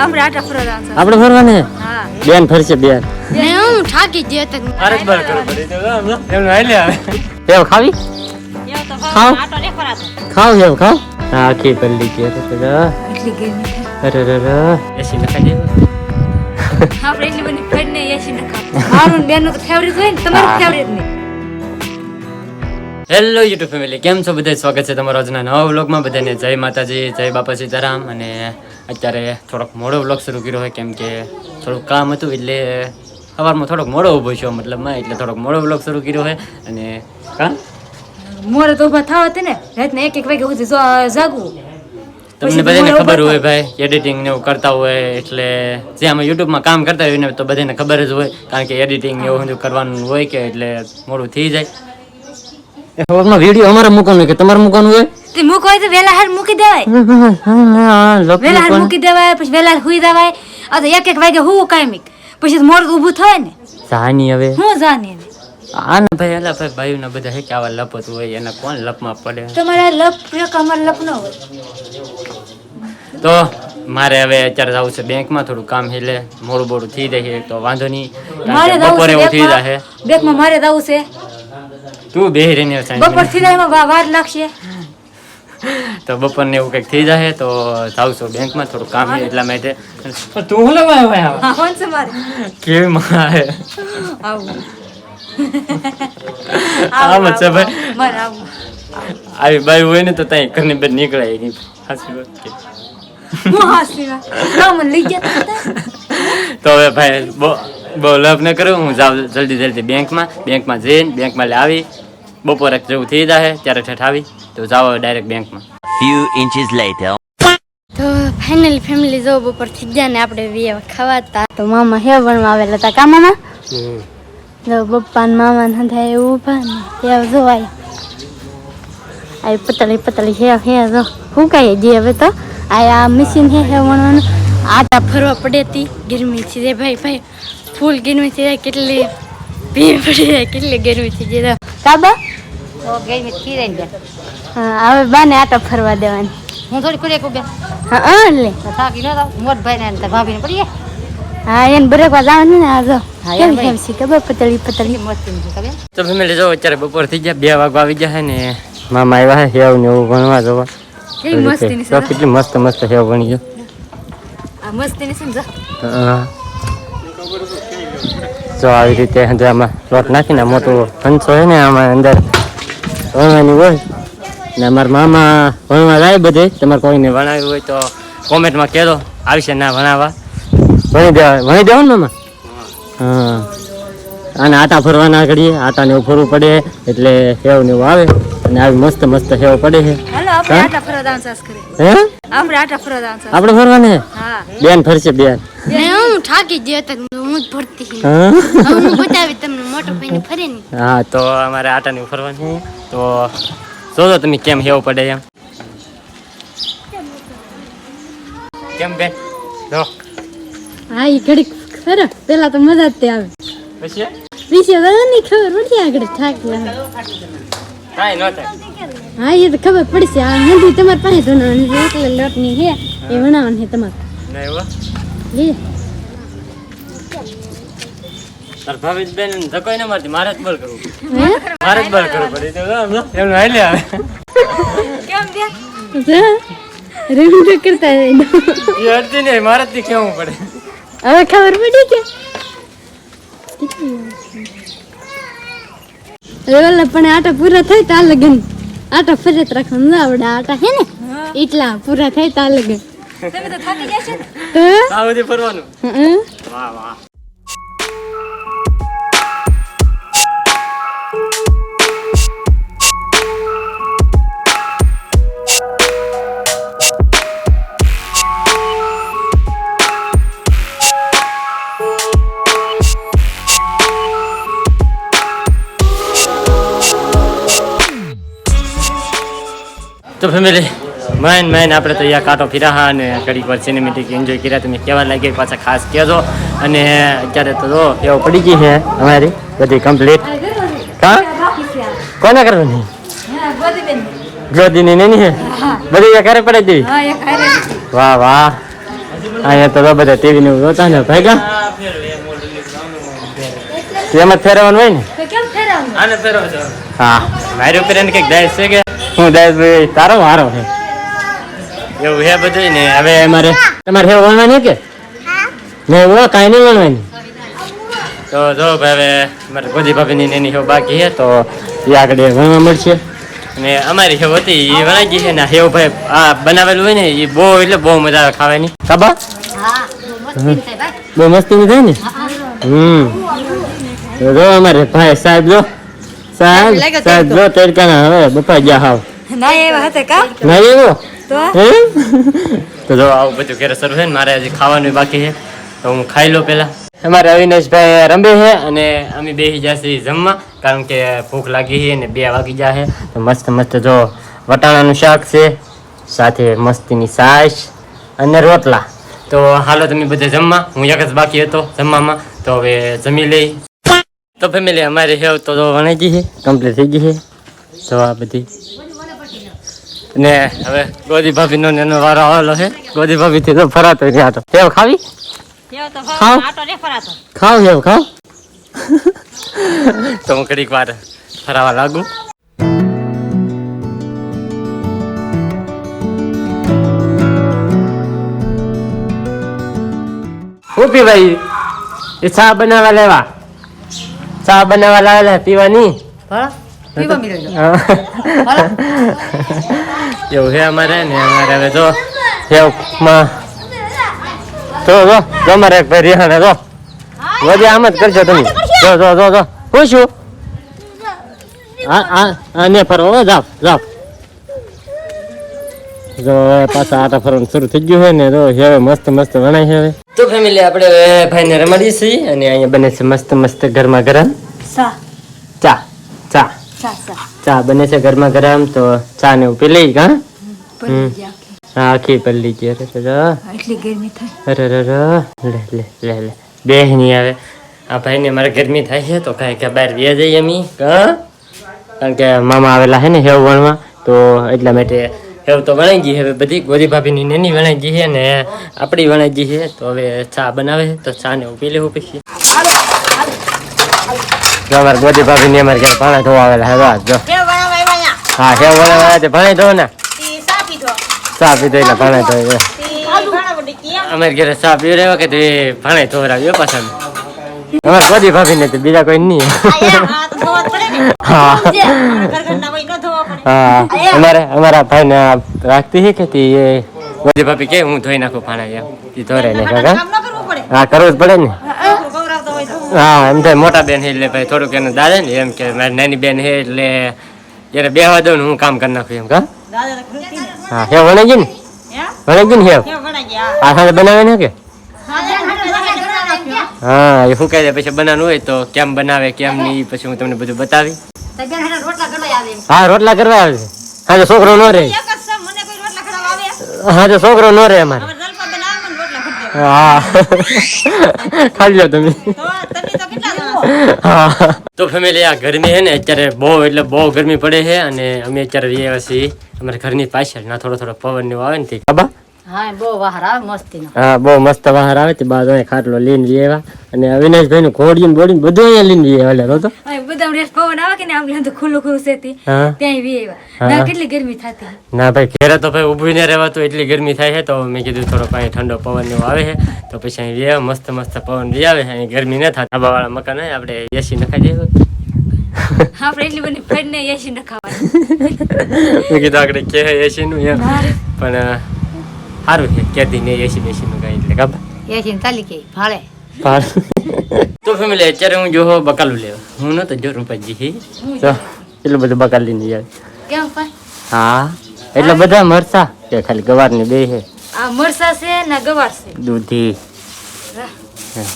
આપણે આટા ફરવા. આપણે ફરવાને હા. બેન ફરશે બેન. ને હું થાકી ગયો તો અરે બર કરો પડી. તો એમ હાલે આવે એવ ખાવી? એવું તો ખાવ. આટો નહીં ફરાતો. ખાવ એવ ખાવ? હા આખી કરી કે એટલી ગરમી અરે રે રે એસી દે આપણે એટલી બધી ફેડ ને એસી ન ખાવ મારું ને બેનનું તો ફેવરિટ હોય ને તમારું ફેવરિટ નહીં. હેલો યુટ્યુબ ફેમિલી કેમ છો? બધા સ્વાગત છે તમારો આજના નવા વ્લોગમાં. બધાને જય માતાજી જય બાપા સીતારામ અને અત્યારે થોડોક મોડો વ્લોગ શરૂ કર્યો હોય કેમ કે થોડુંક કામ હતું એટલે સવારમાં થોડોક મોડો ઊભો છો મતલબમાં એટલે થોડોક મોડો વ્લોગ શરૂ કર્યો હોય. અને કા મોરે તો ઊભા થાવ હતી ને રાતને એક એક વાગે સુધી જાગવું. તમને બધાને ખબર હોય ભાઈ એડિટિંગ ને એવું કરતા હોય એટલે જે અમે યુટ્યુબમાં કામ કરતા હોય ને તો બધાને ખબર જ હોય કારણ કે એડિટિંગ એવું બધું કરવાનું હોય કે એટલે મોડું થઈ જાય. વીડિયો અમારે મૂકવાનું કે તમારે મૂકવાનું હોય? તે મૂકો હોય તો વેલા હાર મૂકી દેવાય. વેલા હાર મૂકી દેવાય પછી વેલા હુઈ દેવાય આ તો એક એક વાગે હું કાયમિક? પછી મોર ઊભું થાય ને. જાની હવે. હું જાની આના ભાઈ એલા ભાઈ ભાઈ ના બધા હે કે આવા લપત હોય એને કોણ લપમાં પડે? તમારા લપ એક અમાર લપ ન હોય. તો મારે હવે અત્યારે જવું છે બેંકમાં થોડું કામ હેલે મોડું બોડું થઈ જાય તો વાંધો નહીં. મારે જવું છે બેંકમાં મારે જવું છે. તું બેહી રહીને બપોરથી જાય વાર લાગશે. તો બપોરને એવું કંઈક થઈ જાય તો જાઉં છું બેંકમાં થોડું કામ છે એટલા માટે. તું હું લવાય ભાઈ આવા? કોણ છે મારે? કેવી મારે? આવું. આમ છે ભાઈ. આવું. બાઈ હોય ને તો ત્યાં ઘરની બહાર નીકળાય નહીં. સાચી વાત હું હાસી વાત? લઈ ગયા તો હવે ભાઈ બહુ બહુ લવ ન કરું હું જાઉં જલ્દી જલ્દી બેંકમાં. બેંકમાં જઈને બેંકમાં લે આવી બપોરે જેવું થઈ જાય ત્યારે ઠેઠ તો જાઓ ડાયરેક્ટ બેંકમાં ફ્યુ ઇન્ચીસ લેટર તો ફાઇનલી ફેમિલી જો બપોર થઈ ગયા ને આપણે બે ખવાતા. તો મામા હે ભણવા આવેલા હતા કા મામા જો પપ્પા ને મામા ને હતા એ ઊભા ને હેવ જોવાય આ પતળી પતળી હે હે જો. હું કઈ જે હવે તો? આ આ મશીન હે હે વણવાનું. આટા ફરવા પડે હતી. ગરમી છે રે ભાઈ ભાઈ. ફૂલ ગરમી છે કેટલી ભી પડી જાય કેટલી ગરમી છે જે કાબા? હવે બાને આટો ફરવા દેવાની. હું થોડી કુરે કુબે હા હા લે. થાકી ન મોટ ભાઈ ને ભાભી ને પડીએ હા એને બરેકવા જવાનું ને આજો. કેમ. કેમ છે? ખબર પતળી પતળી મસ્તી ની તો ફેમિલી જો અત્યારે બપોર થઈ ગયા બે વાગવા આવી ગયા ને મામા આવ્યા છે હેવ ને એવું ભણવા જવા. કેટલી મસ્ત મસ્ત હેવ ભણી ગયો. આ મસ્તી ની સમજા હા. જો આવી રીતે આમાં લોટ નાખીને મોટું હંસો છે ને આમાં અંદર. ભણવાની હોય ને અમારા મામા ભણવા જાય બધે. તમારે કોઈને ભણાવ્યું હોય તો કોમેન્ટમાં કહેજો આવશે ના ભણાવવા. ભણી દેવા ભણી દેવાનું ને મામા? હા. અને આટા ફરવાના ઘડીએ આટાને એવું ફરવું પડે એટલે હેવ ને એવું આવે. અને આવી મસ્ત મસ્ત હેવ પડે છે. આપણે ફરવાને બેન ફરશે બેન. ને હું થાકી ગયો તો હું જ ફરતી હા? બતાવી તમને મોટો ભાઈને ફરે હા તો અમારે આટાની ફરવાની. તો જોજો તમે કેમ હેવ પડે એમ. કેમ બેન? જો. હા એ ઘડીક ખરો પેલા તો મજા જ તે આવે. પછી? વિશે નહીં ખબર પડી આગળ થાકી કાંઈ ન થાય. હા એ તો ખબર પડશે. આ હેન્ડી તમારી પાસે ધોનાવાની એટલે લોટની હે એ છે તમારે. તાર ભાભી બેન ધકોઈ ન મારતી મારે જ બળ કરવું મારે જ બળ કરવું પડે તો આમ હાલે આવે કેમ બેન જા કરતા એ હટતી નહીં મારે જ કેવું પડે હવે ખબર પડી કે પણ આટા પૂરા થાય તો લગન આટા ફરત રાખવાનું ના આવડે આટા હે ને એટલા પૂરા થાય તો લગન તમે તો થાકી ગયા છે ને? આ બધી ફરવાનું? વાહ વાહ. તો ફેમિલી મેન મેન આપણે તો અહીંયા કાંટો ફર્યા હા અને ઘડીક વાર સિનેમેટિક એન્જોય કર્યા. તમે કેવા લાગે પાછા ખાસ કહેજો. અને અત્યારે તો જો એવું પડી ગઈ છે અમારી. બધી કમ્પ્લીટ આ. કોને કરવાની ગોદીની ગોદી નહીં છે? બધી એક હારે પડી દેવી હા વાહ વાહ. અહીંયા તો બધા ટીવી નું જોતા ને ભાઈ એમાં જ ફેરવવાનું હોય ને? હા. મારી ઉપર એને કંઈક દાયસ છે કે? હું દાયસ ભાઈ તારો હારો છે. એવું હે બધું ને. હવે અમારે તમારે હે વણવાની કે? નહીં ઓ કાંઈ નહીં વણવાની? તો જો ભાઈ હવે મારે ગોદી ભાભીની એની હેવ બાકી હે તો એ આગળ વણવા મળશે. અને અમારી હેવ હતી એ વણાઈ ગઈ છે ને હેવ ભાઈ આ બનાવેલું હોય ને એ બહુ એટલે બહુ મજા આવે ખાવાની. હા બહુ મસ્તી થાય ભાઈ બહુ મસ્તી થાય ને? હમ. જો અમારે ભાઈ સાહેબ જો. સાહેબ સાહેબ જો તડકાના હવે બપા ગયા હાવ. ના એવા હતા કા? ના એવો? તો જો આવું બધું ઘરે શરૂ છે ને મારે હજી ખાવાનું બાકી છે. તો હું ખાઈ લઉં પેલા અમારે અવિનાશભાઈ રમે છે અને અમે બેસી જશે જમવા કારણ કે ભૂખ લાગી છે અને બે વાગી ગયા છે. તો મસ્ત મસ્ત જો વટાણાનું શાક છે સાથે મસ્તીની સાસ અને રોટલા. તો હાલો તમે બધા જમવા. હું એક જ બાકી હતો જમવામાં. તો હવે જમી લઈ. તો ફેમિલી અમારી હેવ તો વણાઈ ગઈ છે કમ્પ્લીટ થઈ ગઈ છે. તો આ બધી. ને હવે ગોદી ભાભી નો એનો વારો આવેલો છે. ગોદી ભાભી થી તો ફરાતો રહ્યા તો હેવ ખાવી? ખાવ ખાવ હેવ ખાવ? તો હું ઘડીક વાર ફરાવા લાગુ. ઊભી ભાઈ? એ ચા બનાવવા લેવા. ચા બનાવવા લાવેલા પીવાની? પીવા મળ્યો એવું છે અમારે ને અમારે હવે જો સેવમાં તો જો જો મારે એક ભાઈ રિહાણે જો. વધી આમ જ કરજો તમે. જો જો જો જો. હું છું? હા હા ને ફરવા હો, જાવ જાવ જો પાછા આટા ફરવાનું શરૂ થઈ ગયું હોય ને તો હવે મસ્ત મસ્ત વણાય છે હવે. તો ફેમિલી આપણે ભાઈને રમાડીએ છીએ અને અહીંયા બને છે મસ્ત મસ્ત ગરમા ગરમ ચા. ચા સા ચા બને છે ઘરમાં ગરમ તો ચા ને ઉપી લઈ હા? આખી પલ્લી ગઈ રે એટલી ગરમી થાય. અરે લે લે લે લે. બે નહીં આવે. આ ભાઈને મારે ગરમી થાય છે તો કાંઈ કે બહાર વ્યા જઈએ અમે કારણ કે મામા આવેલા છે ને હેવ વણવા તો એટલા માટે હેવ તો વણાઈ ગઈ હવે બધી ગોરી ભાભીની નેની વણાઈ ગઈ છે ને આપણી વણાઈ ગઈ છે તો હવે ચા બનાવે છે તો ચા ને પી લેવું પછી. જો અમારે ગોદી ભાભીની અમારે ઘરે પાણી ધોવા આવેલા હવે આ જો. હા કેમ વળે વળે તે પાણી ધો ને? ચા પીધો એટલે પાણી ધોઈ અમારે ઘરે ચા પી રહ્યો કે તે ભાણે ધોરાવ્યો પાછા. અમારે ગોદી ભાભી ને બીજા કોઈ નહીં. હા. હા. અમારે અમારા ભાઈ ને રાખતી હે કે તે ગોદી ભાભી કે હું ધોઈ નાખું પાણી એ ધોરે ને કાકા હા કરવું જ પડે ને. હા એમ થાય મોટા બેન એટલે ભાઈ થોડુંક એને દાદા ને એમ કે મારી નાની બેન છે એટલે જયારે બેહવા દઉં ને હું કામ કરી નાખું એમ કા? હા હે વણે ગઈ ને? વણે ગઈ ને હે? આ સાથે બનાવે ને કે? હા એ શું કહે છે? પછી બનાવવાનું હોય તો કેમ બનાવે કેમ નહીં પછી હું તમને બધું બતાવી. હા રોટલા કરવા આવે છે. હા તો છોકરો નો રહે. હા તો છોકરો નો રહે અમારે. હા ખાઈ લો તમે તો ફેમિલી આ ગરમી છે ને અત્યારે બહુ એટલે બહુ ગરમી પડે છે અને અમે અત્યારે રહીએ છીએ. અમારા ઘરની પાછળ ના થોડો થોડો પવન ને આવે ને તે. ખબર હા બહુ મસ્તી હા બહુ મસ્ત બહાર આવે તે. બાદ ખાટલો લઈને જઈએ એવા અને અવિનાશભાઈ નું ઘોડીને બોડીને બધું અહીંયા લઈને જઈએ એટલે તો બધા રેસ પવન આવે કે ને આમ તો ખુલ્લું ખુલ્લું છે ત્યાં વી આવ્યા. ના કેટલી ગરમી થતી. ના ભાઈ ઘેરે તો ભાઈ ઊભું ને રહેવાતું એટલી ગરમી થાય છે. તો મેં કીધું થોડો પાણી ઠંડો પવન એવો આવે છે. તો પછી અહીં મસ્ત મસ્ત પવન બી આવે છે. અહીં ગરમી ન થાય. ધાબાવાળા મકાન આપડે આપણે એસી નખાઈ જઈએ આપણે એટલી બધી એસી ન મેં કીધું આગળ કે એસી નું એમ. પણ સારું છે. કેદી ને એસી બેસી નું કાંઈ એટલે એસી ચાલી ભાડે તો ફેમિલી અત્યારે હું જો બકાલું લેવા. હું નતો જો રૂપાજી તો એટલું બધું બકાલ લઈને જાય. હા એટલે બધા મરસા. કે ખાલી ગવારની બે હે. આ મરસા છે ને ગવાર છે. દૂધી.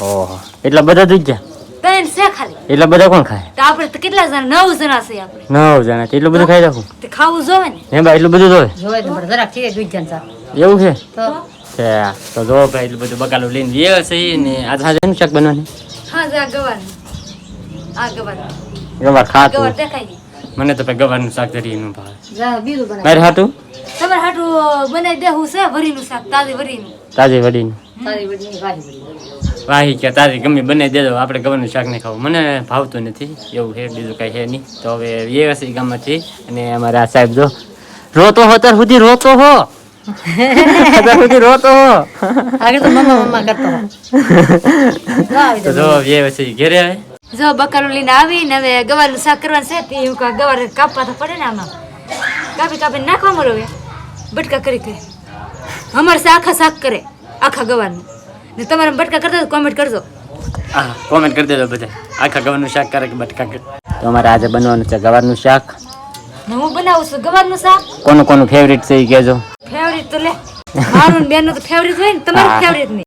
ઓહો એટલા બધા દૂધ ગયા ત્રણ છે ખાલી. એટલા બધા કોણ ખાય? તો આપણે તો કેટલા જણા? નવ જણા છે આપણે. નવ જણા. એટલું બધું ખાઈ રાખું. તે ખાવું જોવે ને. હે ભાઈ એટલું બધું જોવે? જોવે તો જરાક છે દૂધ જણ એવું છે? તો? તો જો ભાઈ એટલું બધું બકાલું લઈને જઈએ છે ને. આ હાજર એનું શાક બનવાની? હા ગવાર આ ગવાર ગવાર ખાતું. ગવાર દેખાય મને તો ભાઈ ગવારનું શાક જરીનું ભાવે. જા બનાવ મારે હાટું? તમારે હાટું બનાવી દેવું છે વરીનું શાક તાજી વરીનું. તાજી વડીનું વાહી કે તારી ગમે બને દેજો આપણે ગવરનું શાક નહીં ખાવું. મને ભાવતું નથી એવું છે બીજું કાંઈ છે નહીં. તો હવે એ હશે ગામમાંથી અને અમારા સાહેબ જો રોતો હો અત્યાર સુધી રોતો હો. અત્યાર સુધી રોતો આગળ તો મમ્મા મમ્મા કરતો તો જો હશે ઈ ઘેરે આવે જો બકાલું લઈને આવીને હવે ગવારનું શાક કરવાનું છે તે હું કહું ગવાર કાપવા તો પડે ને આમાં કાપી કાપીને નાખવા મળો હવે બટકા કરી કરી અમારે આખા શાક કરે આખા ગવારનું ને તમારે બટકા કરતા કોમેન્ટ કરજો હા કોમેન્ટ કરી દેજો બધા આખા ગવારનું શાક કરે કે બટકા કરે તો અમારે આજે બનવાનું છે ગવારનું શાક હું બનાવું છું ગવારનું શાક કોનું કોનું ફેવરિટ છે એ કહેજો ફેવરિટ તો લે. મારું ને બેનનું તો ફેવરિટ હોય ને તમારું ફેવરિટ નહીં.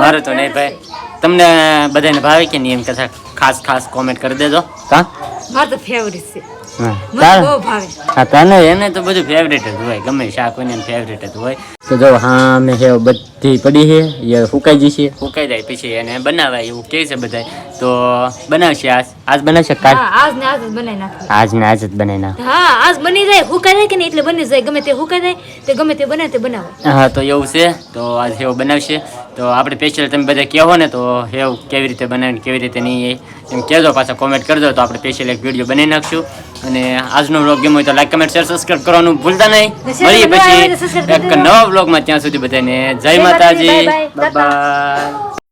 મારું તો નહીં ભાઈ. તમને બધાને ભાવે કે નહીં એમ કથા ખાસ ખાસ કોમેન્ટ કરી દેજો. હા? મારું તો ફેવરિટ છે. હા. મને ચાલ. બહુ ભાવે. હા તને? એને તો બધું ફેવરેટ જ હોય. ગમે શાક હોય ફેવરેટ જ હોય. તો જો હા અમે હે બધી પડી છે. એ સુકાઈ જશે. સુકાઈ જાય પછી એને બનાવાય એવું કહે છે બધા તો બનાવશે આજ? આજ બનાવશે કાલ? આજ ને આજ જ બનાવી નાખી. આજ ને આજ જ બનાવી નાખ. હા આજ બની જાય હુકાઈ જાય કે નહીં? એટલે બની જાય. ગમે તે હુકાઈ જાય તે ગમે તે બનાવે તે બનાવે. હા તો એવું છે. તો આજ હેવ બનાવશે. તો આપણે સ્પેશિયલ તમે બધા કહો ને તો હેવ કેવી રીતે બનાવીને કેવી રીતે નહીં એ એમ કહેજો પાછા કોમેન્ટ કરજો તો આપણે સ્પેશિયલ એક વીડિયો બનાવી નાખશું. અને આજનો વ્લોગ ગમ્યો હોય તો લાઈક કમેન્ટ શેર સબસ્ક્રાઈબ કરવાનું ભૂલતા નહીં. મળીએ પછી એક નવા વ્લોગમાં ત્યાં સુધી બધાને જય માતાજી, બાય